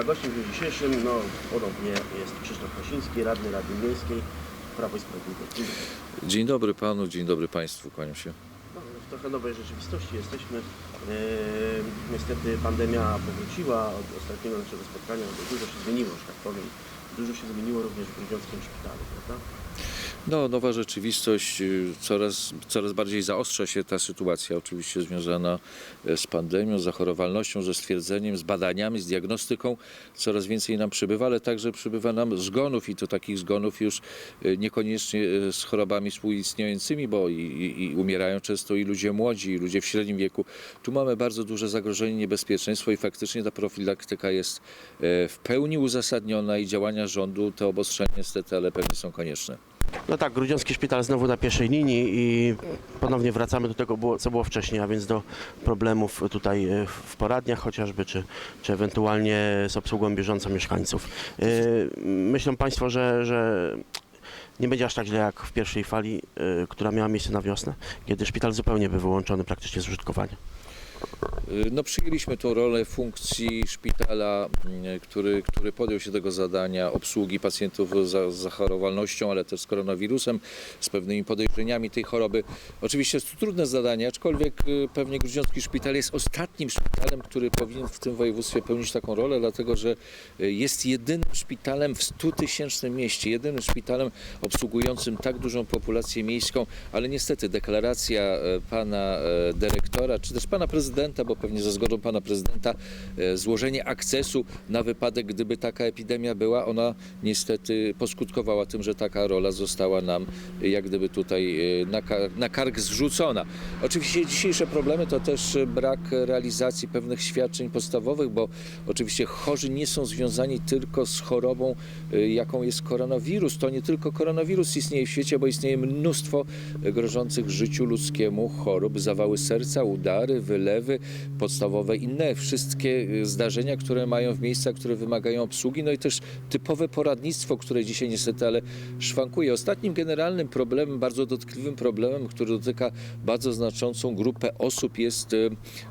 Państwa gościem w dniu dzisiejszym, no ponownie jest Krzysztof Kosiński, radny Rady Miejskiej Prawo i Sprawiedliwość. Dzień dobry. Dzień dobry panu, dzień dobry państwu, kłaniam się. No, w trochę nowej rzeczywistości jesteśmy. Eee, niestety pandemia powróciła od ostatniego naszego spotkania, no, dużo się zmieniło, że tak powiem. Dużo się zmieniło również w Grudziąckim Szpitalu, prawda? No, nowa rzeczywistość, y, coraz, coraz bardziej zaostrza się ta sytuacja, oczywiście związana e, z pandemią, z zachorowalnością, ze stwierdzeniem, z badaniami, z diagnostyką. Coraz więcej nam przybywa, ale także przybywa nam zgonów i to takich zgonów już e, niekoniecznie e, z chorobami współistniejącymi, bo i, i, i umierają często i ludzie młodzi, i ludzie w średnim wieku. Tu mamy bardzo duże zagrożenie, niebezpieczeństwo i faktycznie ta profilaktyka jest w pełni uzasadniona i działania rządu, te obostrzenia niestety, ale pewnie są konieczne. No tak, Grudziącki Szpital znowu na pierwszej linii i ponownie wracamy do tego, co było wcześniej, a więc do problemów tutaj e, w poradniach chociażby, czy, czy ewentualnie z obsługą bieżącą mieszkańców. E, Myślą Państwo, że, że nie będzie aż tak źle jak w pierwszej fali, e, która miała miejsce na wiosnę, kiedy szpital zupełnie był wyłączony praktycznie z użytkowania. Y, No, przyjęliśmy tą rolę funkcji szpitala, mm, który, który podjął się tego zadania obsługi pacjentów z zachorowalnością, ale też z koronawirusem, z pewnymi podejrzeniami tej choroby. Oczywiście jest to trudne zadanie, aczkolwiek y, pewnie Grudziącki Szpital jest ostatnim szpitalem, który powinien w tym województwie pełnić taką rolę, dlatego że y, jest jedynym szpitalem w 100-tysięcznym mieście, jedynym szpitalem obsługującym tak dużą populację miejską, ale niestety deklaracja pana dyrektora, czy też pana prezydenta, bo pewnie ze zgodą pana prezydenta, e, złożenie akcesu na wypadek, gdyby taka epidemia była, ona niestety poskutkowała tym, że taka rola została nam jak gdyby tutaj e, na, na kark zrzucona. Oczywiście dzisiejsze problemy to też brak realizacji pewnych świadczeń podstawowych, bo oczywiście chorzy nie są związani tylko z chorobą, e, jaką jest koronawirus. To nie tylko koronawirus istnieje w świecie, bo istnieje mnóstwo grożących życiu ludzkiemu chorób, zawały serca, udary, wylewy, podstawowe inne, wszystkie e, zdarzenia, które mają w miejscach, które wymagają obsługi, no i też typowe poradnictwo, które dzisiaj niestety ale szwankuje. Ostatnim generalnym problemem, bardzo dotkliwym problemem, który dotyka bardzo znaczącą grupę osób jest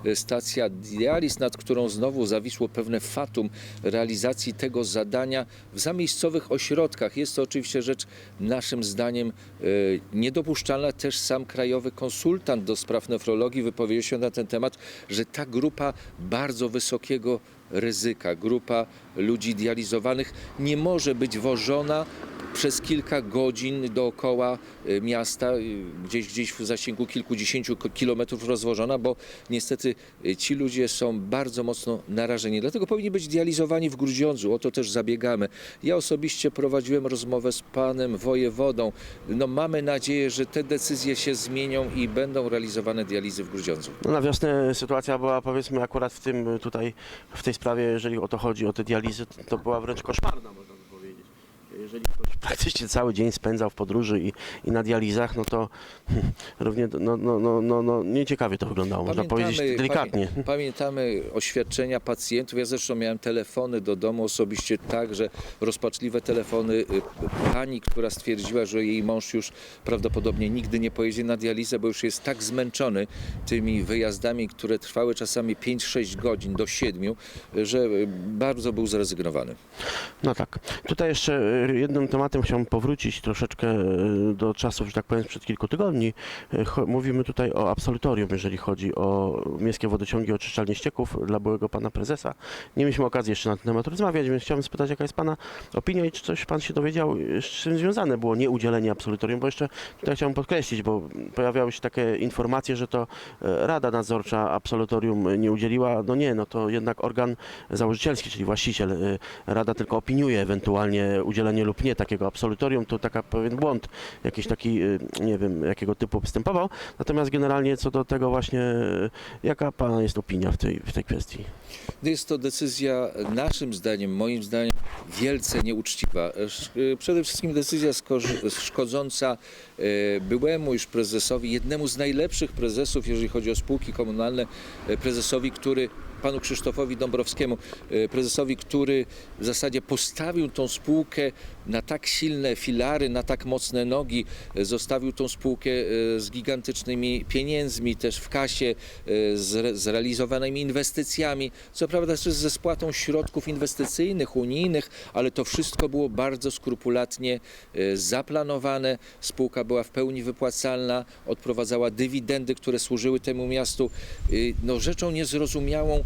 e, stacja dializ, nad którą znowu zawisło pewne fatum realizacji tego zadania w zamiejscowych ośrodkach. Jest to oczywiście rzecz naszym zdaniem e, niedopuszczalna. Też sam krajowy konsultant do spraw nefrologii wypowiedział się na ten temat, że ta grupa bardzo wysokiego ryzyka, grupa ludzi dializowanych nie może być wożona przez kilka godzin dookoła e, miasta, e, gdzieś, gdzieś w zasięgu kilkudziesięciu kilometrów rozwożona, bo niestety e, ci ludzie są bardzo mocno narażeni. Dlatego powinni być dializowani w Grudziądzu. O to też zabiegamy. Ja osobiście prowadziłem rozmowę z panem wojewodą. No, mamy nadzieję, że te decyzje się zmienią i będą realizowane dializy w Grudziądzu. No na wiosnę sytuacja była powiedzmy akurat w tym y, tutaj, w tej sprawie, jeżeli o to chodzi, o te dializy, to była wręcz koszmarna. Jeżeli ktoś praktycznie cały dzień spędzał w podróży i, i na dializach, no to równie, no, no, no, no, no nieciekawie to wyglądało, można powiedzieć delikatnie. Pamię, pamiętamy oświadczenia pacjentów. Ja zresztą miałem telefony do domu osobiście tak, że rozpaczliwe telefony y, pani, która stwierdziła, że jej mąż już prawdopodobnie nigdy nie pojedzie na dializę, bo już jest tak zmęczony tymi wyjazdami, które trwały czasami 5-6 godzin do 7, że bardzo był zrezygnowany. No tak. Tutaj jeszcze y, jednym tematem chciałbym powrócić troszeczkę y, do czasów, że tak powiem, sprzed kilku tygodni. Cho- Mówimy tutaj o absolutorium, jeżeli chodzi o miejskie wodociągi, oczyszczalnie ścieków dla byłego pana prezesa. Nie mieliśmy okazji jeszcze na ten temat rozmawiać, więc chciałbym spytać, jaka jest pana opinia i czy coś pan się dowiedział, y, z czym związane było nieudzielenie absolutorium, bo jeszcze tutaj chciałbym podkreślić, bo pojawiały się takie informacje, że to e, Rada Nadzorcza absolutorium nie udzieliła. No nie, no to jednak organ założycielski, czyli właściciel. Rada tylko opiniuje ewentualnie udzielenie lub nie takiego absolutorium. To taka pewien błąd, jakiś taki, y, nie wiem, jakiego typu występował. Natomiast generalnie co do tego właśnie, y, jaka pana jest opinia w tej, w tej kwestii? Jest to decyzja naszym zdaniem, moim zdaniem wielce nieuczciwa. Sz- y, Przede wszystkim decyzja szkodząca e, byłemu już prezesowi, jednemu z najlepszych prezesów, jeżeli chodzi o spółki komunalne, e, prezesowi, który panu Krzysztofowi Dąbrowskiemu, e, prezesowi, który w zasadzie postawił tą spółkę na tak silne filary, na tak mocne nogi, e, zostawił tą spółkę e, z gigantycznymi pieniędzmi też w kasie, z re- zrealizowanymi inwestycjami, co prawda też ze spłatą środków inwestycyjnych, unijnych, ale to wszystko było bardzo skrupulatnie zaplanowane. Spółka była w pełni wypłacalna, odprowadzała dywidendy, które służyły temu miastu. No, rzeczą niezrozumiałą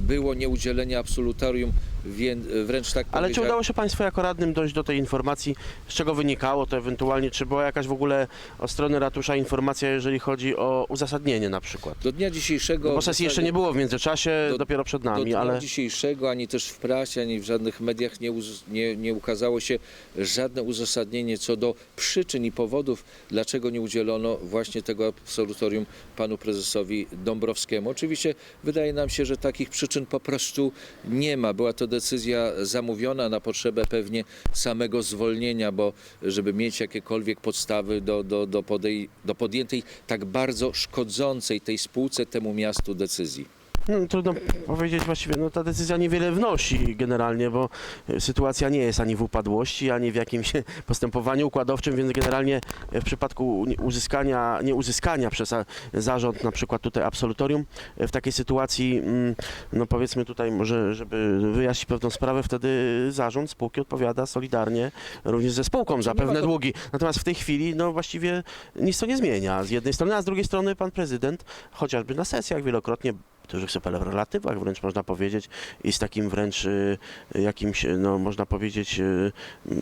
było nieudzielenie absolutorium, wię- wręcz tak Ale czy udało się Państwu jako radnym dojść do tej informacji, z czego wynikało to ewentualnie, czy była jakaś w ogóle od strony ratusza informacja, jeżeli chodzi o uzasadnienie na przykład? Do dnia dzisiejszego... Bo sesji jeszcze nie było w międzyczasie, Do- dopiero przed Do nami, dnia ale dzisiejszego ani też w prasie, ani w żadnych mediach nie, uz- nie, nie ukazało się żadne uzasadnienie co do przyczyn i powodów, dlaczego nie udzielono właśnie tego absolutorium panu prezesowi Dąbrowskiemu. Oczywiście wydaje nam się, że takich przyczyn po prostu nie ma. Była to decyzja zamówiona na potrzebę pewnie samego zwolnienia, bo żeby mieć jakiekolwiek podstawy do, do, do, podej, do podjętej tak bardzo szkodzącej tej spółce, temu miastu decyzji. No, trudno powiedzieć właściwie, no ta decyzja niewiele wnosi generalnie, bo e, sytuacja nie jest ani w upadłości, ani w jakimś postępowaniu układowczym, więc generalnie w przypadku uzyskania, nie uzyskania przez a- zarząd na przykład tutaj absolutorium, e, w takiej sytuacji, mm, no powiedzmy tutaj może, żeby wyjaśnić pewną sprawę, wtedy zarząd spółki odpowiada solidarnie również ze spółką za pewne długi. Natomiast w tej chwili, no właściwie nic to nie zmienia z jednej strony, a z drugiej strony pan prezydent, chociażby na sesjach wielokrotnie dużych superlatywach wręcz można powiedzieć i z takim wręcz y, jakimś, no można powiedzieć, y,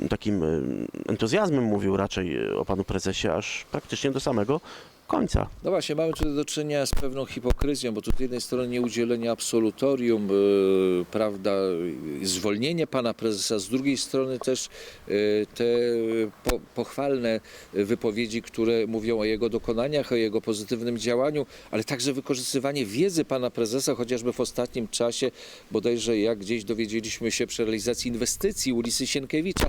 takim y, entuzjazmem mówił raczej o panu prezesie, aż praktycznie do samego końca. No właśnie, mamy tutaj do czynienia z pewną hipokryzją, bo tu z jednej strony nieudzielenie absolutorium, yy, prawda, zwolnienie pana prezesa, z drugiej strony też yy, te po, pochwalne wypowiedzi, które mówią o jego dokonaniach, o jego pozytywnym działaniu, ale także wykorzystywanie wiedzy pana prezesa, chociażby w ostatnim czasie, bodajże jak gdzieś dowiedzieliśmy się przy realizacji inwestycji ulicy Sienkiewicza,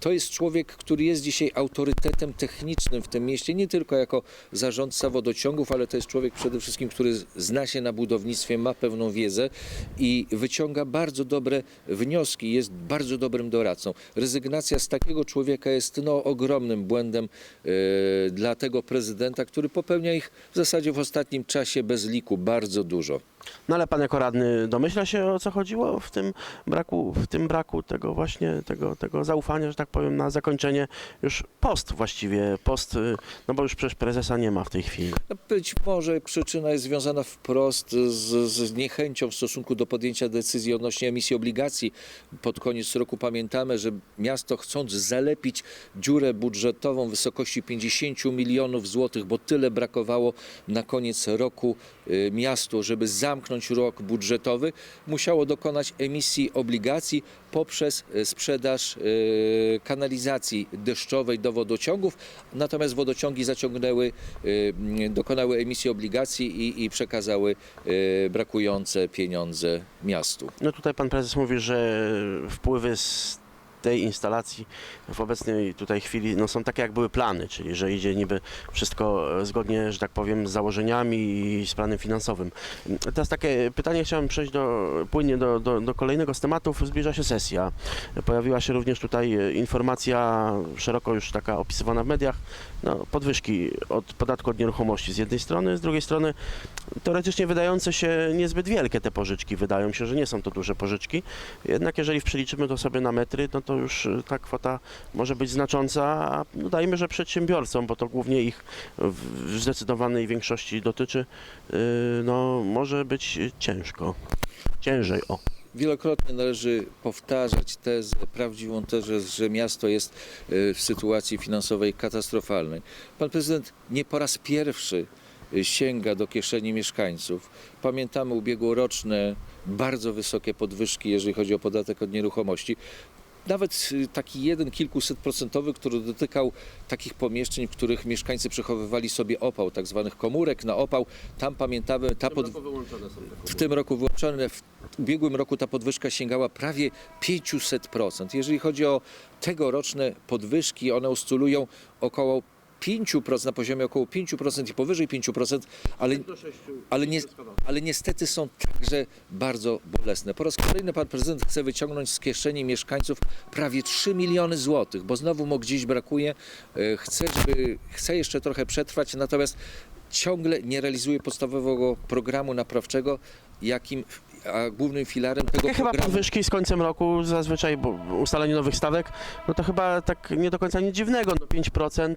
to jest człowiek, który jest dzisiaj autorytetem technicznym w tym mieście, nie tylko jako zarządca wodociągów, ale to jest człowiek przede wszystkim, który zna się na budownictwie, ma pewną wiedzę i wyciąga bardzo dobre wnioski, jest bardzo dobrym doradcą. Rezygnacja z takiego człowieka jest no, ogromnym błędem e, dla tego prezydenta, który popełnia ich w zasadzie w ostatnim czasie bez liku bardzo dużo. No ale pan jako radny domyśla się o co chodziło w tym braku, w tym braku tego właśnie, tego, tego zaufania, że tak powiem, na zakończenie już post właściwie, post, y, no bo już przecież prezesa nie ma w tej chwili. No, Być może przyczyna jest związana wprost z, z niechęcią w stosunku do podjęcia decyzji odnośnie emisji obligacji. Pod koniec roku pamiętamy, że miasto chcąc zalepić dziurę budżetową w wysokości 50 milionów złotych, bo tyle brakowało na koniec roku y, miastu, żeby zamknąć rok budżetowy, musiało dokonać emisji obligacji poprzez y, sprzedaż y, kanalizacji deszczowej do wodociągów, natomiast wodociągi zaciągnęły, dokonały emisji obligacji i, i przekazały brakujące pieniądze miastu. No tutaj pan prezes mówi, że wpływy z tej instalacji w obecnej tutaj chwili no, są takie, jak były plany, czyli że idzie niby wszystko e, zgodnie, że tak powiem, z założeniami i z planem finansowym. Teraz takie pytanie chciałem przejść do, płynnie do, do, do kolejnego z tematów. Zbliża się sesja. Pojawiła się również tutaj e, informacja szeroko już taka opisywana w mediach, no, podwyżki od podatku od nieruchomości z jednej strony, z drugiej strony teoretycznie wydające się niezbyt wielkie te pożyczki, wydają się, że nie są to duże pożyczki, jednak jeżeli przeliczymy to sobie na metry, no to już y, ta kwota może być znacząca, a dajmy, że przedsiębiorcom, bo to głównie ich w zdecydowanej większości dotyczy, y, no może być ciężko, ciężej, o. Wielokrotnie należy powtarzać tezę, prawdziwą tezę, że miasto jest y, w sytuacji finansowej katastrofalnej. Pan prezydent nie po raz pierwszy sięga do kieszeni mieszkańców. Pamiętamy ubiegłoroczne bardzo wysokie podwyżki, jeżeli chodzi o podatek od nieruchomości. Nawet y, taki jeden kilkusetprocentowy, który dotykał takich pomieszczeń, w których mieszkańcy przechowywali sobie opał, tak zwanych komórek na opał. Tam pamiętamy, ta pod... wyłączone są te w tym roku wyłączone, w ubiegłym roku ta podwyżka sięgała prawie 500%. Jeżeli chodzi o tegoroczne podwyżki, one oscylują około 5%, na poziomie około 5% i powyżej 5%, ale, Do 6 ale, nie, ale niestety są także bardzo bolesne. Po raz kolejny pan prezydent chce wyciągnąć z kieszeni mieszkańców prawie 3 miliony złotych, bo znowu mu gdzieś brakuje. E, Chce, żeby, chce jeszcze trochę przetrwać, natomiast ciągle nie realizuje podstawowego programu naprawczego, jakim a głównym filarem tego Takie chyba programu podwyżki z końcem roku, zazwyczaj bo ustalenie nowych stawek, no to chyba tak nie do końca nic dziwnego. No 5%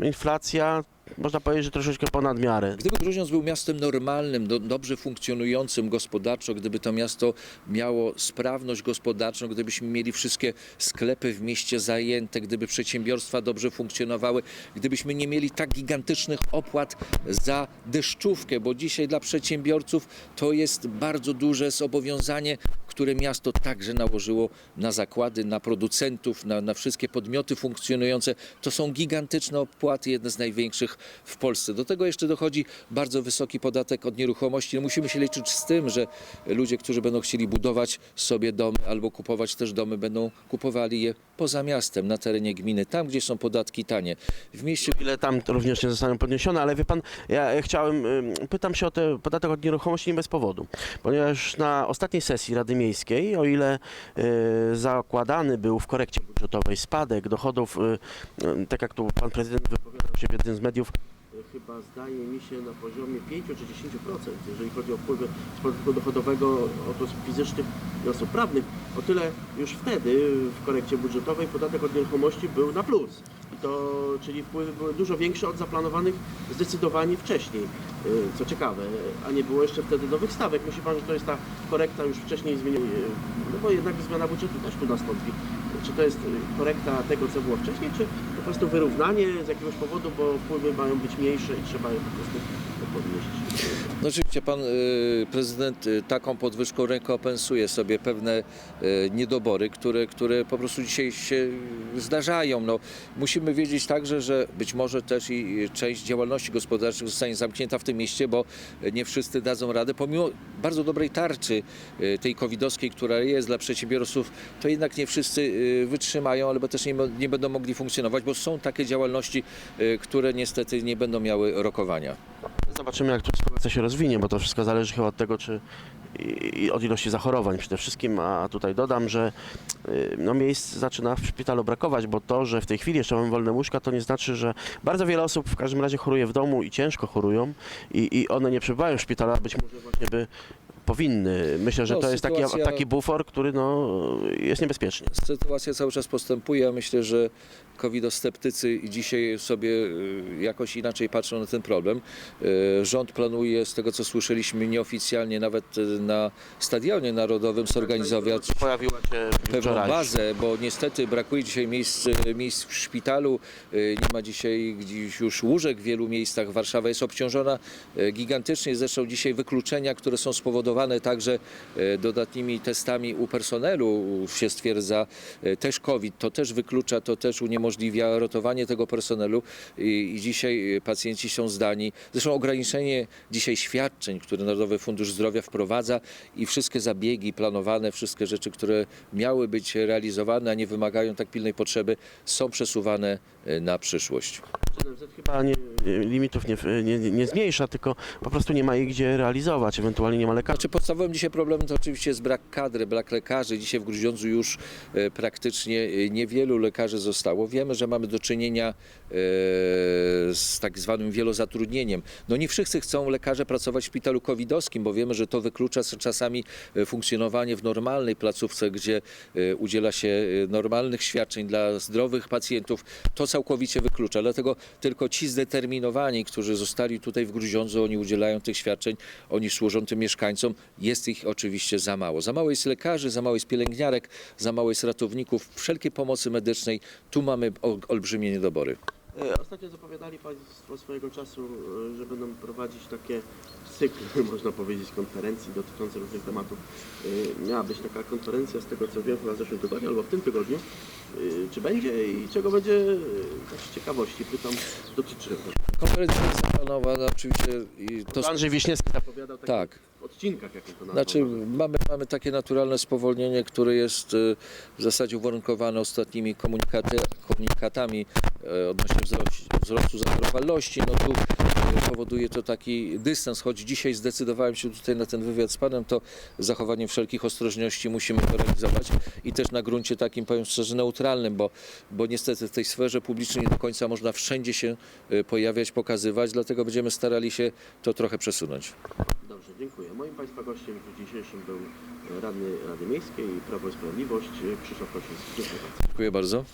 y, inflacja, można powiedzieć, że troszeczkę ponad miarę. Gdyby Grudziądz był miastem normalnym, do, dobrze funkcjonującym gospodarczo, gdyby to miasto miało sprawność gospodarczą, gdybyśmy mieli wszystkie sklepy w mieście zajęte, gdyby przedsiębiorstwa dobrze funkcjonowały, gdybyśmy nie mieli tak gigantycznych opłat za deszczówkę, bo dzisiaj dla przedsiębiorców to jest bardzo duże zobowiązanie, które miasto także nałożyło na zakłady, na producentów, na, na wszystkie podmioty funkcjonujące. To są gigantyczne opłaty, jedne z największych w Polsce. Do tego jeszcze dochodzi bardzo wysoki podatek od nieruchomości. No musimy się liczyć z tym, że ludzie, którzy będą chcieli budować sobie domy albo kupować też domy, będą kupowali je poza miastem, na terenie gminy, tam gdzie są podatki tanie. W mieście ile tam również nie zostaną podniesione, ale wie pan, ja chciałem, pytam się o ten podatek od nieruchomości nie bez powodu, ponieważ na ostatniej sesji Rady Miejskiej, o ile y, zakładany był w korekcie budżetowej spadek dochodów, y, y, tak jak tu pan prezydent wypowiadał się w jednym z mediów, chyba zdaje mi się na poziomie 5 czy 10%, jeżeli chodzi o wpływy z podatku dochodowego od osób fizycznych i osób prawnych. O tyle już wtedy w korekcie budżetowej podatek od nieruchomości był na plus. I to, czyli wpływy były dużo większe od zaplanowanych zdecydowanie wcześniej. Yy, Co ciekawe, a nie było jeszcze wtedy nowych stawek. Myśli Pan, że to jest ta korekta już wcześniej zmieniona? No bo jednak zmiana budżetu też tu nastąpi. Czy to jest y, korekta tego, co było wcześniej, czy prostu wyrównanie z jakiegoś powodu, bo wpływy mają być mniejsze i trzeba je po prostu podnieść? No oczywiście pan y, prezydent y, taką podwyżką rekompensuje sobie pewne y, niedobory, które, które po prostu dzisiaj się zdarzają. No, musimy wiedzieć także, że być może też i część działalności gospodarczej zostanie zamknięta w tym mieście, bo nie wszyscy dadzą radę. Pomimo bardzo dobrej tarczy tej covidowskiej, która jest dla przedsiębiorców, to jednak nie wszyscy wytrzymają, albo też nie, nie będą mogli funkcjonować, bo są takie działalności, które niestety nie będą miały rokowania. Zobaczymy, jak tu sytuacja się rozwinie, bo to wszystko zależy chyba od tego, czy i od ilości zachorowań przede wszystkim, a tutaj dodam, że y, no, miejsc zaczyna w szpitalu brakować, bo to, że w tej chwili jeszcze mamy wolne łóżka, to nie znaczy, że bardzo wiele osób w każdym razie choruje w domu i ciężko chorują i, i one nie przebywają w szpitalu, a być może właśnie by powinny. Myślę, że No, to jest taki, sytuacja- taki bufor, który no, jest niebezpieczny. Sytuacja cały czas postępuje. Ja myślę, że covidosceptycy dzisiaj sobie y, jakoś inaczej patrzą na ten problem. Y, Rząd planuje, z tego co słyszeliśmy nieoficjalnie, nawet y, na Stadionie Narodowym zorganizować Pojawiła się pewną wczoraj. bazę, bo niestety brakuje dzisiaj miejsc, miejsc w szpitalu. Y, Nie ma dzisiaj gdzieś już łóżek w wielu miejscach. Warszawa jest obciążona y, gigantycznie. Zresztą dzisiaj wykluczenia, które są spowodowane także y, dodatnimi testami u personelu, się stwierdza y, też COVID. To też wyklucza, to też uniemożliwia rotowanie tego personelu i, i dzisiaj y, pacjenci są zdani. Zresztą ograniczenie dzisiaj świadczeń, które Narodowy Fundusz Zdrowia wprowadza i wszystkie zabiegi planowane, wszystkie rzeczy, które miały być realizowane, a nie wymagają tak pilnej potrzeby, są przesuwane na przyszłość. NFZ chyba nie, limitów nie, nie, nie zmniejsza, tylko po prostu nie ma ich gdzie realizować, ewentualnie nie ma lekarzy. Znaczy podstawowym dzisiaj problemem to oczywiście jest brak kadry, brak lekarzy. Dzisiaj w Grudziądzu już e, praktycznie e, niewielu lekarzy zostało. Wiemy, że mamy do czynienia e, z tak zwanym wielozatrudnieniem. No nie wszyscy chcą lekarze pracować w szpitalu covidowskim, bo wiemy, że to wyklucza czasami funkcjonowanie w normalnej placówce, gdzie udziela się normalnych świadczeń dla zdrowych pacjentów. To całkowicie wyklucza. Dlatego tylko ci zdeterminowani, którzy zostali tutaj w Grudziądzu, oni udzielają tych świadczeń, oni służą tym mieszkańcom. Jest ich oczywiście za mało. Za mało jest lekarzy, za mało jest pielęgniarek, za mało jest ratowników, wszelkiej pomocy medycznej. Tu mamy ol- olbrzymie niedobory. E, Ostatnio zapowiadali Państwo swojego czasu, e, że będą prowadzić takie cykl, można powiedzieć, konferencji dotyczących różnych tematów. E, Miała być taka konferencja, z tego co wiem, chyba w zeszłym tygodniu albo w tym tygodniu. Czy będzie i czego będzie, z ciekawości pytam, dotyczy. Konferencja jest zaplanowana oczywiście i to Andrzej Wiśniewski Zapowiadał tak. odcinkach, jak to. Znaczy mamy, mamy takie naturalne spowolnienie, które jest w zasadzie uwarunkowane ostatnimi komunikaty, komunikatami e, odnośnie wzrostu, wzrostu zachorowalności, no tu e, powoduje to taki dystans, choć dzisiaj zdecydowałem się tutaj na ten wywiad z panem, to zachowaniem wszelkich ostrożności musimy to realizować i też na gruncie takim, powiem szczerze, neutralnym, bo, bo niestety w tej sferze publicznej nie do końca można wszędzie się e, pojawiać, pokazywać, dlatego będziemy starali się to trochę przesunąć. Dobrze, dziękuję. Moim Państwa gościem w dniu dzisiejszym był radny Rady Miejskiej Prawo i Sprawiedliwość Krzysztof Kosiński. Dziękuję bardzo. Dziękuję bardzo.